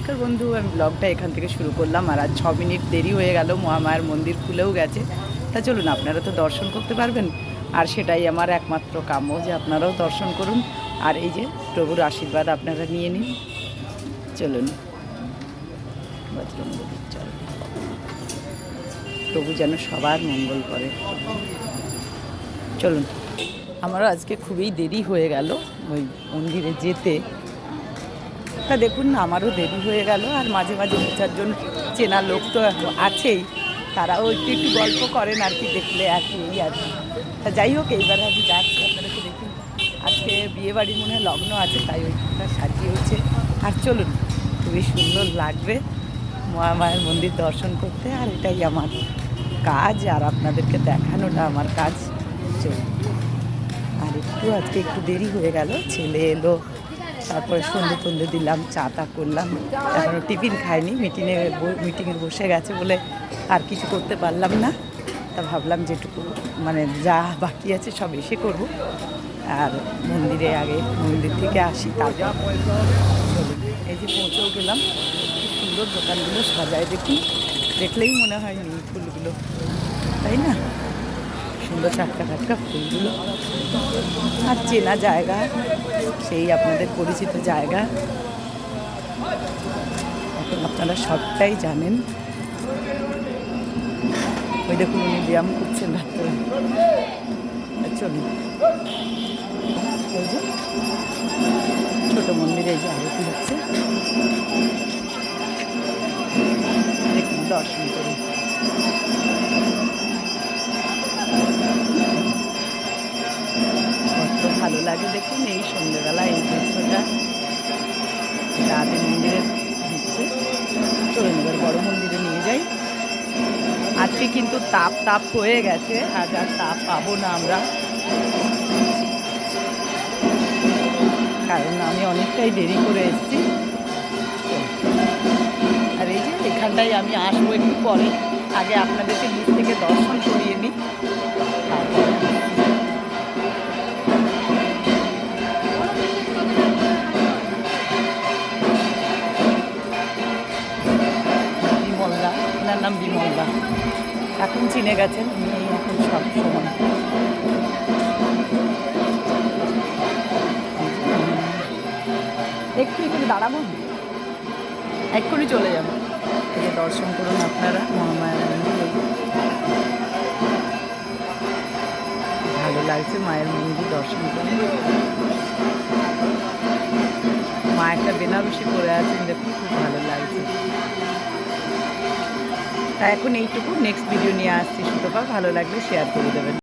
নমস্কার বন্ধু, আমি ব্লগটা এখান থেকে শুরু করলাম আর আজ ছ মিনিট দেরি হয়ে গেল, মহামায়ার মন্দির খুলেও গেছে। তা চলুন, আপনারা তো দর্শন করতে পারবেন। আর সেটাই আমার একমাত্র কাম্য যে আপনারাও দর্শন করুন। আর এই যে প্রভুর আশীর্বাদ আপনারা নিয়ে নিন। চলুন চল। প্রভু যেন সবার মঙ্গল করে। চলুন, আমারও আজকে খুবই দেরি হয়ে গেল ওই মন্দিরে যেতে। তা দেখুন না, আমারও দেরি হয়ে গেল আর মাঝে মাঝে দু চারজন চেনা লোক তো আছেই, তারাও একটু একটু গল্প করেন আর কি দেখলে আর কি, এই আর কি। তা যাই হোক, এইবার আমি যাচ্ছি আপনাদেরকে দেখুন আজকে বিয়ে বাড়ির মনে হয় লগ্ন আছে, তাই ওইখানটা সাজিয়ে হচ্ছে আর চলুন, খুবই সুন্দর লাগবে মহামায়ের মন্দির দর্শন করতে, আর এটাই আমার কাজ, আর আপনাদেরকে দেখানোটা আমার কাজ। চলুন। আর একটু আজকে একটু দেরি হয়ে গেল, ছেলে এলো। তারপরে সন্ধে টন্ধে দিলাম চা টা করলাম। এখনও টিফিন খাইনি মিটিংয়ে মিটিংয়ে বসে গেছে বলে আর কিছু করতে পারলাম না। তা ভাবলাম যেটুকু মানে যা বাকি আছে সব এসে করব। আর মন্দিরে আগে মন্দির থেকে আসি, তারপর। এই যে পৌঁছেও গেলাম। সুন্দর দোকানগুলো সাজায় দেখি দেখলেই মনে হয় ফুলগুলো, তাই না? সুন্দর টাটকা টাটকা ফুলগুলো। আর চেনা জায়গা, সেই আপনাদের পরিচিত জায়গা। এখন আপনারা সবটাই জানেন। ওই দেখুন উনি ব্যায়াম করছেন রাত্রে। চলুন। ছোট মন্দিরে যে আরতি হচ্ছে। দর্শন করুন। দেখুন এই সন্ধ্যেবেলা এই দৃশ্যটা রাতে মন্দিরে দিচ্ছে চলুন এবার বড় মন্দিরে নিয়ে যাই। আজকে কিন্তু তাপ তাপ হয়ে গেছে। আজ আর তাপ পাবো না আমরা। কারণ আমি অনেকটাই দেরি করে এসেছি। আর এই যে এখানটায় আমি আসব একটু পরে। আগে আপনাদেরকে নিচ থেকে দর্শন নাম বিমলদা এখন চিনে গেছেন এখন সব সময়। একটু এখানে দাঁড়াবো? এক্ষুনি চলে যাব। এই দর্শন করুন আপনারা। মহামায়া ভালো লাগছে মায়ের মন্দির দর্শন করে মা একটা বেনারসি পরে আছেন দেখুন, খুব ভালো লাগছে। তা এখন এইটুকু। নেক্সট ভিডিও নিয়ে আসছি সুতপা। ভালো লাগলে শেয়ার করে দেবেন।